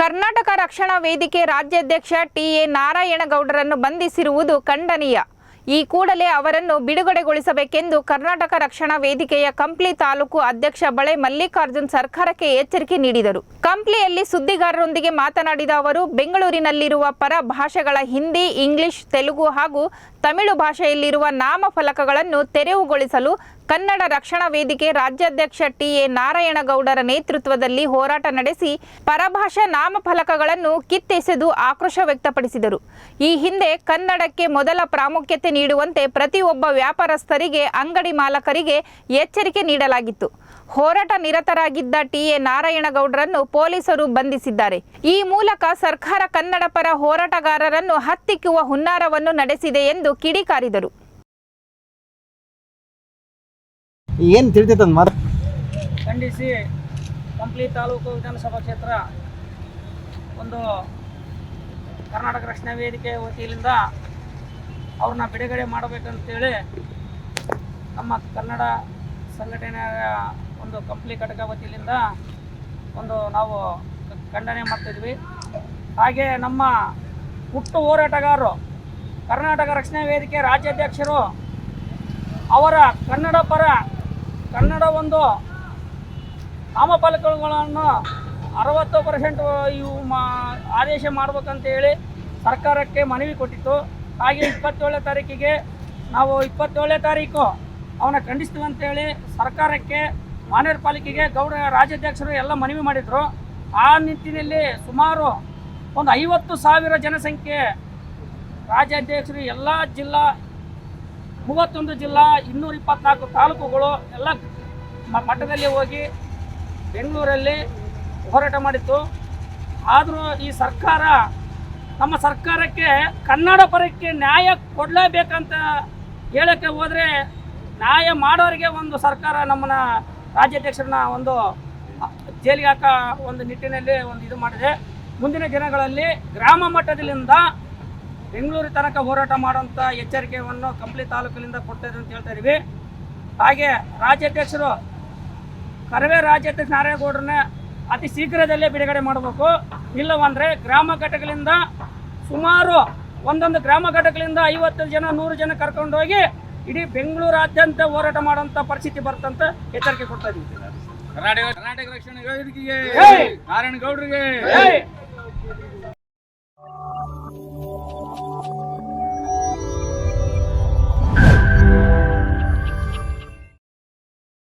ಕರ್ನಾಟಕ ರಕ್ಷಣಾ ವೇದಿಕೆ ರಾಜ್ಯಾಧ್ಯಕ್ಷ ಟಿಎ ನಾರಾಯಣಗೌಡರನ್ನು ಬಂಧಿಸಿರುವುದು ಖಂಡನೀಯ. ಈ ಕೂಡಲೇ ಅವರನ್ನು ಬಿಡುಗಡೆಗೊಳಿಸಬೇಕೆಂದು ಕರ್ನಾಟಕ ರಕ್ಷಣಾ ವೇದಿಕೆಯ ಕಂಪ್ಲಿ ತಾಲೂಕು ಅಧ್ಯಕ್ಷ ಬಳೆ ಮಲ್ಲಿಕಾರ್ಜುನ್ ಸರ್ಕಾರಕ್ಕೆ ಎಚ್ಚರಿಕೆ ನೀಡಿದರು. ಕಂಪ್ಲಿಯಲ್ಲಿ ಸುದ್ದಿಗಾರರೊಂದಿಗೆ ಮಾತನಾಡಿದ ಅವರು, ಬೆಂಗಳೂರಿನಲ್ಲಿರುವ ಪರ ಭಾಷೆಗಳ ಹಿಂದಿ, ಇಂಗ್ಲಿಷ್, ತೆಲುಗು ಹಾಗೂ ತಮಿಳು ಭಾಷೆಯಲ್ಲಿರುವ ನಾಮಫಲಕಗಳನ್ನು ತೆರವುಗೊಳಿಸಲು ಕನ್ನಡ ರಕ್ಷಣಾ ವೇದಿಕೆ ರಾಜ್ಯಾಧ್ಯಕ್ಷ ಟಿಎ ನಾರಾಯಣಗೌಡರ ನೇತೃತ್ವದಲ್ಲಿ ಹೋರಾಟ ನಡೆಸಿ ಪರಭಾಷಾ ನಾಮಫಲಕಗಳನ್ನು ಕಿತ್ತೆಸೆದು ಆಕ್ರೋಶ ವ್ಯಕ್ತಪಡಿಸಿದರು. ಈ ಹಿಂದೆ ಕನ್ನಡಕ್ಕೆ ಮೊದಲ ಪ್ರಾಮುಖ್ಯತೆ ನೀಡುವಂತೆ ಪ್ರತಿಯೊಬ್ಬ ವ್ಯಾಪಾರಸ್ಥರಿಗೆ ಅಂಗಡಿ ಮಾಲಕರಿಗೆ ಎಚ್ಚರಿಕೆ ನೀಡಲಾಗಿತ್ತು. ಹೋರಾಟ ನಿರತರಾಗಿದ್ದ ಟಿಎ ನಾರಾಯಣಗೌಡರನ್ನು ಪೊಲೀಸರು ಬಂಧಿಸಿದ್ದಾರೆ. ಈ ಮೂಲಕ ಸರ್ಕಾರ ಕನ್ನಡ ಪರ ಹೋರಾಟಗಾರರನ್ನು ಹತ್ತಿಕ್ಕುವ ಹುನ್ನಾರವನ್ನು ನಡೆಸಿದೆ ಎಂದು ಕಿಡಿಕಾರಿದರು. ಏನು ತಿಳಿತೈತೆ ಮಾತು ಖಂಡಿಸಿ ಕಂಪ್ಲಿ ತಾಲೂಕು ವಿಧಾನಸಭಾ ಕ್ಷೇತ್ರ ಒಂದು ಕರ್ನಾಟಕ ರಕ್ಷಣಾ ವೇದಿಕೆ ವತಿಯಿಂದ ಅವ್ರನ್ನ ಬಿಡುಗಡೆ ಮಾಡಬೇಕಂತೇಳಿ ನಮ್ಮ ಕನ್ನಡ ಸಂಘಟನೆಯ ಒಂದು ಕಂಪ್ಲಿ ಘಟಕ ವತಿಯಿಂದ ಒಂದು ನಾವು ಖಂಡನೆ ಮಾಡ್ತಿದ್ವಿ. ಹಾಗೆ ನಮ್ಮ ಹುಟ್ಟು ಹೋರಾಟಗಾರರು, ಕರ್ನಾಟಕ ರಕ್ಷಣಾ ವೇದಿಕೆ ರಾಜ್ಯಾಧ್ಯಕ್ಷರು ಅವರ ಕನ್ನಡ ಪರ ಕನ್ನಡ ಒಂದು ನಾಮಫಲಕಗಳನ್ನು ಅರವತ್ತು ಪರ್ಸೆಂಟ್ ಇವು ಮಾ ಆದೇಶ ಹೇಳಿ ಸರ್ಕಾರಕ್ಕೆ ಮನವಿ ಕೊಟ್ಟಿತ್ತು. ಹಾಗೆ ಇಪ್ಪತ್ತೇಳನೇ ತಾರೀಕಿಗೆ ನಾವು ಇಪ್ಪತ್ತೇಳನೇ ತಾರೀಕು ಅವನ್ನ ಖಂಡಿಸ್ತೀವಿ ಅಂತೇಳಿ ಸರ್ಕಾರಕ್ಕೆ, ಮಾನ್ಯರ ಪಾಲಿಕೆಗೆ ಗೌರ ರಾಜ್ಯಾಧ್ಯಕ್ಷರು ಎಲ್ಲ ಮನವಿ ಮಾಡಿದರು. ಆ ನಿಟ್ಟಿನಲ್ಲಿ ಸುಮಾರು ಒಂದು ಐವತ್ತು ಸಾವಿರ ಜನಸಂಖ್ಯೆ ರಾಜ್ಯಾಧ್ಯಕ್ಷರು, ಎಲ್ಲ ಜಿಲ್ಲಾ ಮೂವತ್ತೊಂದು ಜಿಲ್ಲಾ, ಇನ್ನೂರ ಇಪ್ಪತ್ನಾಲ್ಕು ತಾಲೂಕುಗಳು ಎಲ್ಲ ಮಟ್ಟದಲ್ಲಿ ಹೋಗಿ ಬೆಂಗಳೂರಲ್ಲಿ ಹೋರಾಟ ಮಾಡಿತ್ತು. ಆದರೂ ಈ ಸರ್ಕಾರ, ನಮ್ಮ ಸರ್ಕಾರಕ್ಕೆ ಕನ್ನಡ ಪರಕ್ಕೆ ನ್ಯಾಯ ಕೊಡಲೇಬೇಕಂತ ಹೇಳೋಕ್ಕೆ ಹೋದರೆ ನ್ಯಾಯ ಮಾಡೋರಿಗೆ ಒಂದು ಸರ್ಕಾರ ನಮ್ಮನ್ನ ರಾಜ್ಯಾಧ್ಯಕ್ಷರನ್ನ ಒಂದು ಜೈಲಿಗೆ ಹಾಕ ಒಂದು ನಿಟ್ಟಿನಲ್ಲಿ ಒಂದು ಇದು ಮಾಡಿದೆ. ಮುಂದಿನ ದಿನಗಳಲ್ಲಿ ಗ್ರಾಮ ಮಟ್ಟದಲ್ಲಿಂದ ಬೆಂಗಳೂರು ತನಕ ಹೋರಾಟ ಮಾಡುವಂಥ ಎಚ್ಚರಿಕೆಯನ್ನು ಕಂಪ್ಲಿ ತಾಲೂಕಿನಿಂದ ಕೊಡ್ತಾ ಅಂತ ಹೇಳ್ತಾ ಇದ್ದೀವಿ ಹಾಗೆ ರಾಜ್ಯಾಧ್ಯಕ್ಷರು ಕರವೇ ರಾಜ್ಯಾಧ್ಯಕ್ಷ ನಾರಾಯಣಗೌಡ್ರನ್ನ ಅತಿ ಶೀಘ್ರದಲ್ಲೇ ಬಿಡುಗಡೆ ಮಾಡಬೇಕು. ಇಲ್ಲವಂದರೆ ಗ್ರಾಮ ಘಟಕಗಳಿಂದ ಸುಮಾರು ಒಂದೊಂದು ಗ್ರಾಮ ಘಟಕಗಳಿಂದ ಐವತ್ತು ಜನ ನೂರು ಜನ ಕರ್ಕೊಂಡೋಗಿ ಇಡೀ ಬೆಂಗಳೂರಾದ್ಯಂತ ಹೋರಾಟ ಮಾಡುವಂಥ ಪರಿಸ್ಥಿತಿ ಬರ್ತಂತ ಎಚ್ಚರಿಕೆ ಕೊಡ್ತಾ ಇದ್ದೀವಿ ಕರ್ನಾಟಕ ಕರ್ನಾಟಕ ರಕ್ಷಣಾ ವೇದಿಕೆಗೆ ನಾರಾಯಣಗೌಡರಿಗೆ!